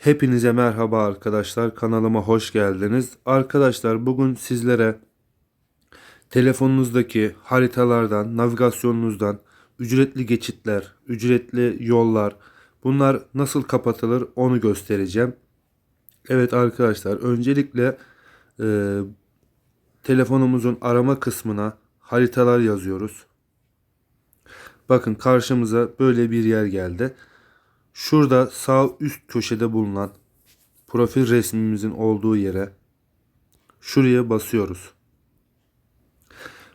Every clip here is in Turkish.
Hepinize merhaba arkadaşlar. Kanalıma hoş geldiniz. Arkadaşlar bugün sizlere telefonunuzdaki haritalardan, navigasyonunuzdan ücretli geçitler, ücretli yollar bunlar nasıl kapatılır onu göstereceğim. Evet arkadaşlar öncelikle e, telefonumuzun arama kısmına haritalar yazıyoruz. Bakın karşımıza böyle bir yer geldi. Şurada sağ üst köşede bulunan profil resmimizin olduğu yere şuraya basıyoruz.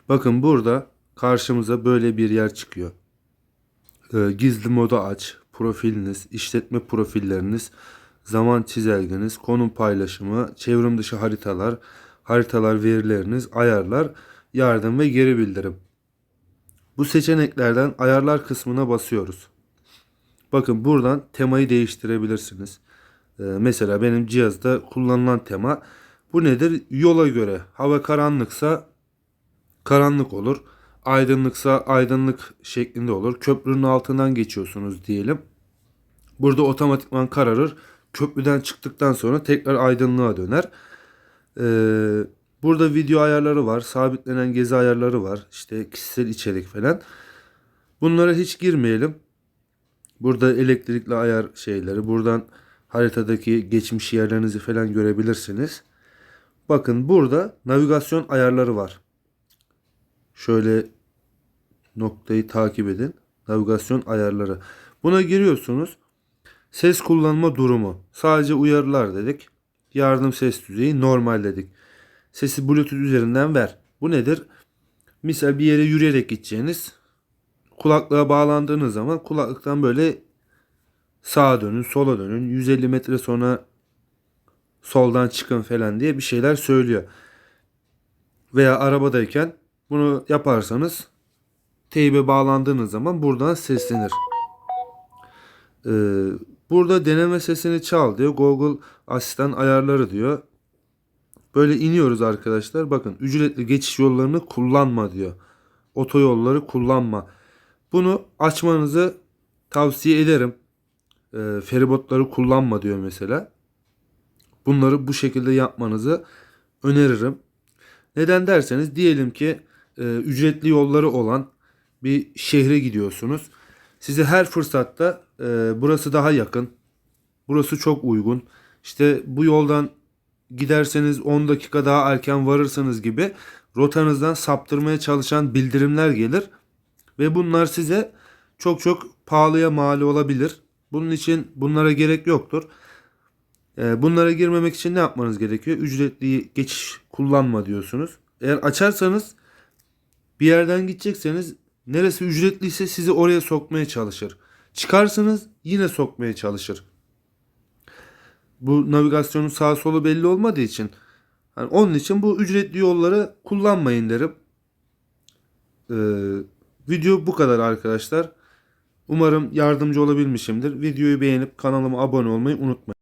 Bakın burada karşımıza böyle bir yer çıkıyor. Ee, gizli modu aç, profiliniz, işletme profilleriniz, zaman çizelgeniz, konum paylaşımı, çevrim dışı haritalar, haritalar verileriniz, ayarlar, yardım ve geri bildirim. Bu seçeneklerden ayarlar kısmına basıyoruz. Bakın buradan temayı değiştirebilirsiniz. Ee, mesela benim cihazda kullanılan tema bu nedir? Yola göre hava karanlıksa karanlık olur. Aydınlıksa aydınlık şeklinde olur. Köprünün altından geçiyorsunuz diyelim. Burada otomatikman kararır. Köprüden çıktıktan sonra tekrar aydınlığa döner. Ee, burada video ayarları var. Sabitlenen gezi ayarları var. İşte kişisel içerik falan. Bunlara hiç girmeyelim. Burada elektrikli ayar şeyleri. Buradan haritadaki geçmiş yerlerinizi falan görebilirsiniz. Bakın burada navigasyon ayarları var. Şöyle noktayı takip edin. Navigasyon ayarları. Buna giriyorsunuz. Ses kullanma durumu. Sadece uyarılar dedik. Yardım ses düzeyi normal dedik. Sesi Bluetooth üzerinden ver. Bu nedir? Misal bir yere yürüyerek gideceğiniz kulaklığa bağlandığınız zaman kulaklıktan böyle sağa dönün, sola dönün, 150 metre sonra soldan çıkın falan diye bir şeyler söylüyor. Veya arabadayken bunu yaparsanız teybe bağlandığınız zaman buradan seslenir. Ee, burada deneme sesini çal diyor. Google asistan ayarları diyor. Böyle iniyoruz arkadaşlar. Bakın ücretli geçiş yollarını kullanma diyor. Otoyolları kullanma. Bunu açmanızı tavsiye ederim. E, feribotları kullanma diyor mesela. Bunları bu şekilde yapmanızı öneririm. Neden derseniz diyelim ki e, ücretli yolları olan bir şehre gidiyorsunuz. Size her fırsatta e, burası daha yakın. Burası çok uygun. İşte bu yoldan giderseniz 10 dakika daha erken varırsınız gibi rotanızdan saptırmaya çalışan bildirimler gelir. Ve bunlar size çok çok pahalıya mal olabilir. Bunun için bunlara gerek yoktur. Ee, bunlara girmemek için ne yapmanız gerekiyor? Ücretli geçiş kullanma diyorsunuz. Eğer açarsanız bir yerden gidecekseniz neresi ücretliyse sizi oraya sokmaya çalışır. Çıkarsınız yine sokmaya çalışır. Bu navigasyonun sağ solu belli olmadığı için yani onun için bu ücretli yolları kullanmayın derim. Ee, Video bu kadar arkadaşlar. Umarım yardımcı olabilmişimdir. Videoyu beğenip kanalıma abone olmayı unutmayın.